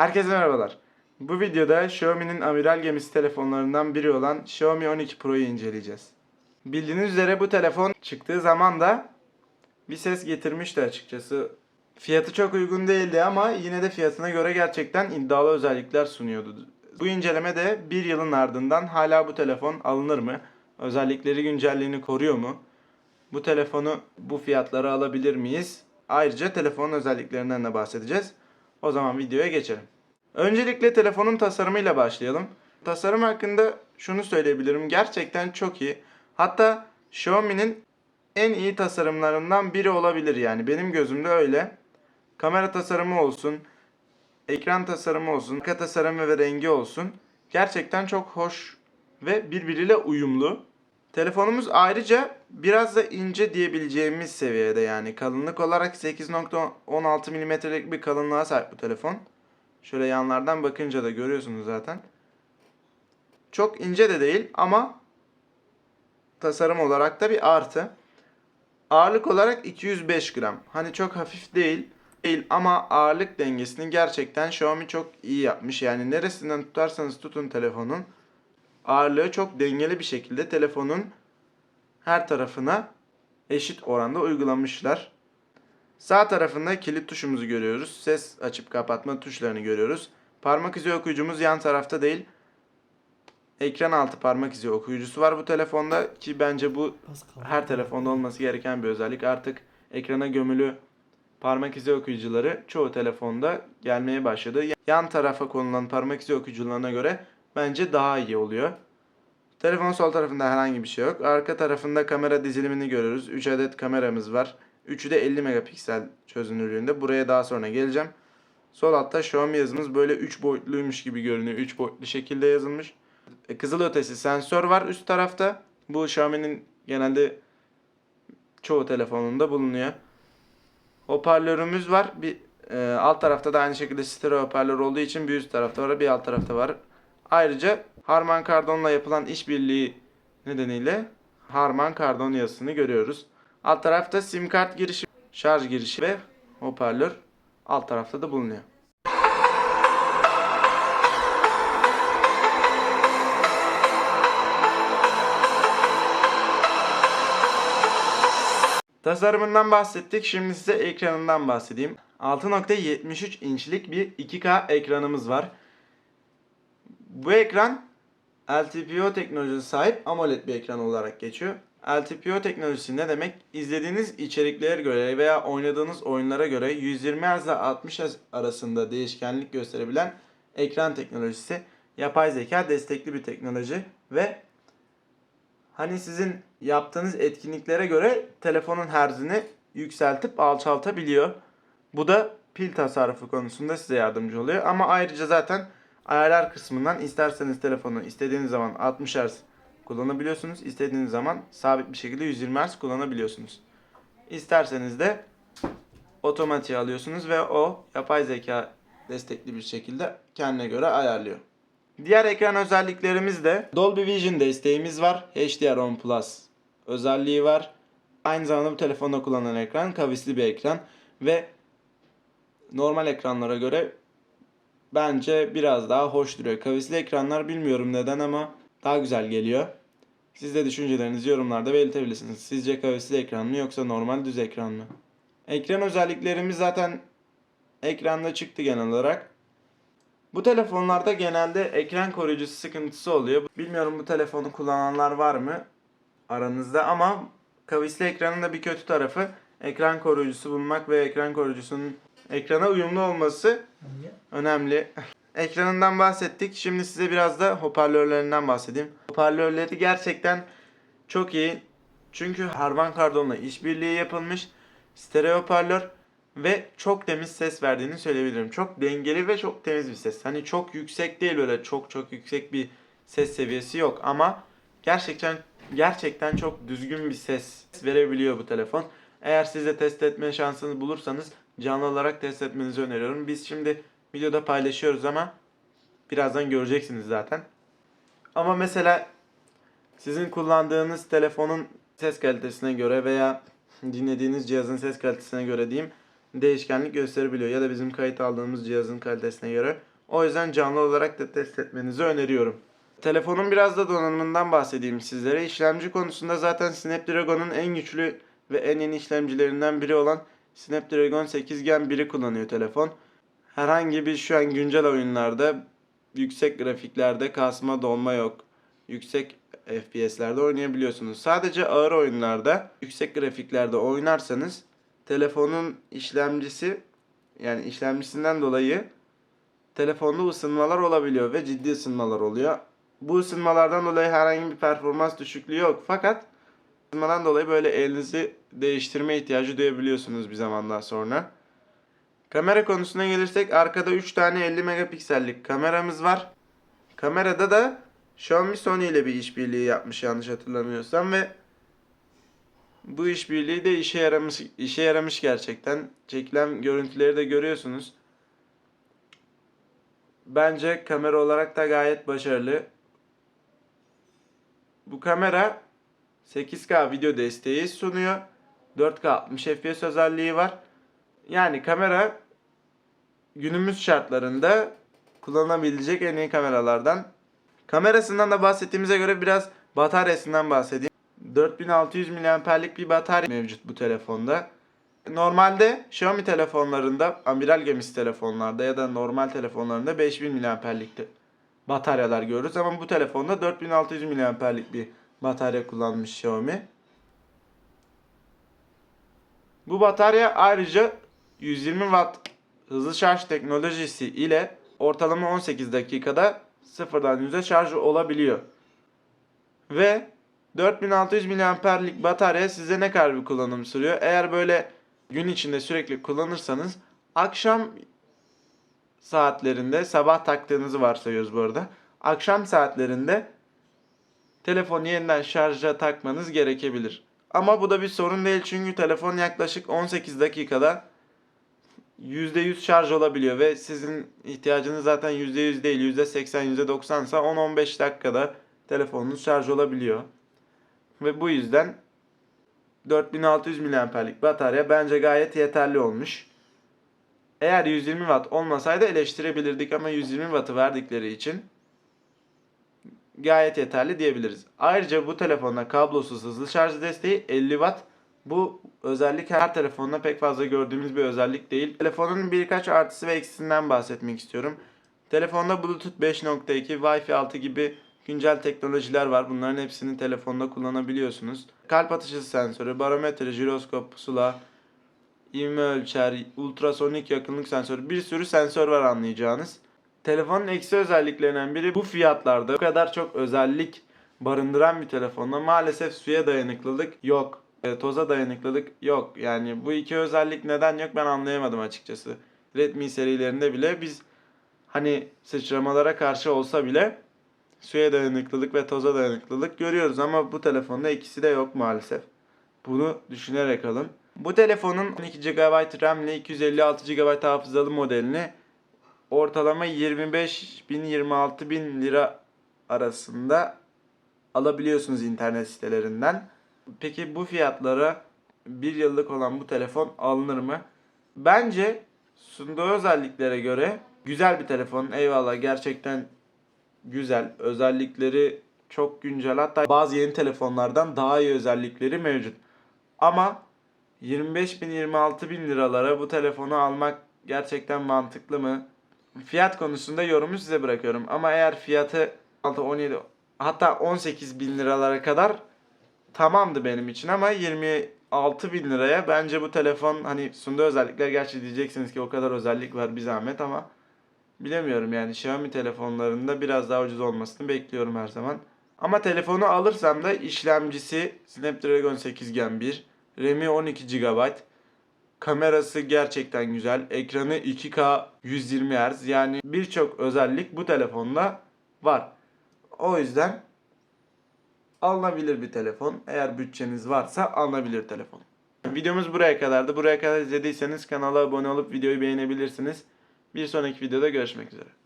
Herkese merhabalar. Bu videoda Xiaomi'nin amiral gemisi telefonlarından biri olan Xiaomi 12 Pro'yu inceleyeceğiz. Bildiğiniz üzere bu telefon çıktığı zaman da bir ses getirmişti açıkçası. Fiyatı çok uygun değildi ama yine de fiyatına göre gerçekten iddialı özellikler sunuyordu. Bu inceleme de bir yılın ardından hala bu telefon alınır mı? Özellikleri güncelliğini koruyor mu? Bu telefonu bu fiyatlara alabilir miyiz? Ayrıca telefonun özelliklerinden de bahsedeceğiz. O zaman videoya geçelim. Öncelikle telefonun tasarımıyla başlayalım. Tasarım hakkında şunu söyleyebilirim. Gerçekten çok iyi. Hatta Xiaomi'nin en iyi tasarımlarından biri olabilir yani. Benim gözümde öyle. Kamera tasarımı olsun, ekran tasarımı olsun, arka tasarımı ve rengi olsun. Gerçekten çok hoş ve birbiriyle uyumlu. Telefonumuz ayrıca biraz da ince diyebileceğimiz seviyede yani kalınlık olarak 8.16 mm'lik bir kalınlığa sahip bu telefon. Şöyle yanlardan bakınca da görüyorsunuz zaten. Çok ince de değil ama tasarım olarak da bir artı. Ağırlık olarak 205 gram. Hani çok hafif değil değil ama ağırlık dengesini gerçekten Xiaomi çok iyi yapmış. Yani neresinden tutarsanız tutun telefonun ağırlığı çok dengeli bir şekilde telefonun her tarafına eşit oranda uygulamışlar. Sağ tarafında kilit tuşumuzu görüyoruz. Ses açıp kapatma tuşlarını görüyoruz. Parmak izi okuyucumuz yan tarafta değil. Ekran altı parmak izi okuyucusu var bu telefonda ki bence bu her telefonda olması gereken bir özellik. Artık ekrana gömülü parmak izi okuyucuları çoğu telefonda gelmeye başladı. Yan tarafa konulan parmak izi okuyucularına göre bence daha iyi oluyor. Telefonun sol tarafında herhangi bir şey yok. Arka tarafında kamera dizilimini görüyoruz. 3 adet kameramız var. Üçü de 50 megapiksel çözünürlüğünde. Buraya daha sonra geleceğim. Sol altta Xiaomi yazımız böyle 3 boyutluymuş gibi görünüyor. 3 boyutlu şekilde yazılmış. E, Kızılötesi sensör var üst tarafta. Bu Xiaomi'nin genelde çoğu telefonunda bulunuyor. Hoparlörümüz var. Bir e, alt tarafta da aynı şekilde stereo hoparlör olduğu için bir üst tarafta var, bir alt tarafta var. Ayrıca Harman Kardon'la yapılan işbirliği nedeniyle Harman Kardon yazısını görüyoruz. Alt tarafta sim kart girişi, şarj girişi ve hoparlör alt tarafta da bulunuyor. Tasarımından bahsettik. Şimdi size ekranından bahsedeyim. 6.73 inçlik bir 2K ekranımız var. Bu ekran LTPO teknolojisi sahip AMOLED bir ekran olarak geçiyor. LTPO teknolojisi ne demek? İzlediğiniz içeriklere göre veya oynadığınız oyunlara göre 120 Hz ile 60 Hz arasında değişkenlik gösterebilen ekran teknolojisi. Yapay zeka destekli bir teknoloji ve hani sizin yaptığınız etkinliklere göre telefonun herzini yükseltip alçaltabiliyor. Bu da pil tasarrufu konusunda size yardımcı oluyor. Ama ayrıca zaten ayarlar kısmından isterseniz telefonu istediğiniz zaman 60 Hz kullanabiliyorsunuz. İstediğiniz zaman sabit bir şekilde 120 Hz kullanabiliyorsunuz. İsterseniz de otomatiğe alıyorsunuz ve o yapay zeka destekli bir şekilde kendine göre ayarlıyor. Diğer ekran özelliklerimiz de Dolby Vision desteğimiz var. HDR10 Plus özelliği var. Aynı zamanda bu telefonda kullanılan ekran kavisli bir ekran ve normal ekranlara göre bence biraz daha hoş duruyor. Kavisli ekranlar bilmiyorum neden ama daha güzel geliyor. Siz de düşüncelerinizi yorumlarda belirtebilirsiniz. Sizce kavisli ekran mı yoksa normal düz ekran mı? Ekran özelliklerimiz zaten ekranda çıktı genel olarak. Bu telefonlarda genelde ekran koruyucusu sıkıntısı oluyor. Bilmiyorum bu telefonu kullananlar var mı aranızda ama kavisli ekranın da bir kötü tarafı ekran koruyucusu bulmak ve ekran koruyucusunun ekrana uyumlu olması önemli. Ekranından bahsettik. Şimdi size biraz da hoparlörlerinden bahsedeyim. Hoparlörleri gerçekten çok iyi. Çünkü Harman Kardon'la işbirliği yapılmış stereo hoparlör ve çok temiz ses verdiğini söyleyebilirim. Çok dengeli ve çok temiz bir ses. Hani çok yüksek değil öyle çok çok yüksek bir ses seviyesi yok ama gerçekten gerçekten çok düzgün bir ses verebiliyor bu telefon. Eğer siz de test etme şansınız bulursanız canlı olarak test etmenizi öneriyorum. Biz şimdi videoda paylaşıyoruz ama birazdan göreceksiniz zaten. Ama mesela sizin kullandığınız telefonun ses kalitesine göre veya dinlediğiniz cihazın ses kalitesine göre diyeyim değişkenlik gösterebiliyor ya da bizim kayıt aldığımız cihazın kalitesine göre. O yüzden canlı olarak da test etmenizi öneriyorum. Telefonun biraz da donanımından bahsedeyim sizlere. İşlemci konusunda zaten Snapdragon'un en güçlü ve en yeni işlemcilerinden biri olan Snapdragon 8 Gen 1'i kullanıyor telefon. Herhangi bir şu an güncel oyunlarda yüksek grafiklerde kasma dolma yok. Yüksek FPS'lerde oynayabiliyorsunuz. Sadece ağır oyunlarda yüksek grafiklerde oynarsanız telefonun işlemcisi yani işlemcisinden dolayı telefonda ısınmalar olabiliyor ve ciddi ısınmalar oluyor. Bu ısınmalardan dolayı herhangi bir performans düşüklüğü yok. Fakat ısınmadan dolayı böyle elinizi değiştirme ihtiyacı duyabiliyorsunuz bir zamandan sonra. Kamera konusuna gelirsek arkada 3 tane 50 megapiksellik kameramız var. Kamerada da Xiaomi Sony ile bir işbirliği yapmış yanlış hatırlamıyorsam ve bu işbirliği de işe yaramış işe yaramış gerçekten. Çekilen görüntüleri de görüyorsunuz. Bence kamera olarak da gayet başarılı. Bu kamera 8K video desteği sunuyor. 4K 60 FPS özelliği var. Yani kamera günümüz şartlarında kullanılabilecek en iyi kameralardan. Kamerasından da bahsettiğimize göre biraz bataryasından bahsedeyim. 4600 mAh'lik bir batarya mevcut bu telefonda. Normalde Xiaomi telefonlarında, amiral gemisi telefonlarda ya da normal telefonlarında 5000 mAh'lik bataryalar görürüz ama bu telefonda 4600 mAh'lik bir batarya kullanmış Xiaomi. Bu batarya ayrıca 120 Watt hızlı şarj teknolojisi ile ortalama 18 dakikada sıfırdan yüze şarj olabiliyor. Ve 4600 mAh'lik batarya size ne kadar bir kullanım sürüyor? Eğer böyle gün içinde sürekli kullanırsanız akşam saatlerinde sabah taktığınızı varsayıyoruz bu arada. Akşam saatlerinde telefonu yeniden şarja takmanız gerekebilir. Ama bu da bir sorun değil çünkü telefon yaklaşık 18 dakikada %100 şarj olabiliyor ve sizin ihtiyacınız zaten %100 değil %80 %90 ise 10-15 dakikada telefonunuz şarj olabiliyor. Ve bu yüzden 4600 mAh'lik batarya bence gayet yeterli olmuş. Eğer 120 Watt olmasaydı eleştirebilirdik ama 120 Watt'ı verdikleri için gayet yeterli diyebiliriz. Ayrıca bu telefonda kablosuz hızlı şarj desteği 50 Watt. Bu özellik her telefonda pek fazla gördüğümüz bir özellik değil. Telefonun birkaç artısı ve eksisinden bahsetmek istiyorum. Telefonda Bluetooth 5.2, Wi-Fi 6 gibi güncel teknolojiler var. Bunların hepsini telefonda kullanabiliyorsunuz. Kalp atışı sensörü, barometre, jiroskop, pusula, ivme ölçer, ultrasonik yakınlık sensörü bir sürü sensör var anlayacağınız. Telefonun eksi özelliklerinden biri bu fiyatlarda bu kadar çok özellik barındıran bir telefonda maalesef suya dayanıklılık yok. E, toza dayanıklılık yok. Yani bu iki özellik neden yok ben anlayamadım açıkçası. Redmi serilerinde bile biz hani sıçramalara karşı olsa bile suya dayanıklılık ve toza dayanıklılık görüyoruz ama bu telefonda ikisi de yok maalesef. Bunu düşünerek alın. Bu telefonun 12 GB RAM ile 256 GB hafızalı modelini ortalama 25 bin 26 bin lira arasında alabiliyorsunuz internet sitelerinden. Peki bu fiyatlara bir yıllık olan bu telefon alınır mı? Bence sunduğu özelliklere göre güzel bir telefon. Eyvallah gerçekten güzel. Özellikleri çok güncel. Hatta bazı yeni telefonlardan daha iyi özellikleri mevcut. Ama 25 bin 26 bin liralara bu telefonu almak gerçekten mantıklı mı? Fiyat konusunda yorumu size bırakıyorum. Ama eğer fiyatı 6, 17 hatta 18 bin liralara kadar tamamdı benim için ama 26 bin liraya bence bu telefon hani sunduğu özellikler gerçi diyeceksiniz ki o kadar özellik var bir zahmet ama bilemiyorum yani Xiaomi telefonlarında biraz daha ucuz olmasını bekliyorum her zaman. Ama telefonu alırsam da işlemcisi Snapdragon 8 Gen 1, RAM'i 12 GB, kamerası gerçekten güzel, ekranı 2K 120 Hz yani birçok özellik bu telefonda var. O yüzden alınabilir bir telefon. Eğer bütçeniz varsa alınabilir telefon. Videomuz buraya kadardı. Buraya kadar izlediyseniz kanala abone olup videoyu beğenebilirsiniz. Bir sonraki videoda görüşmek üzere.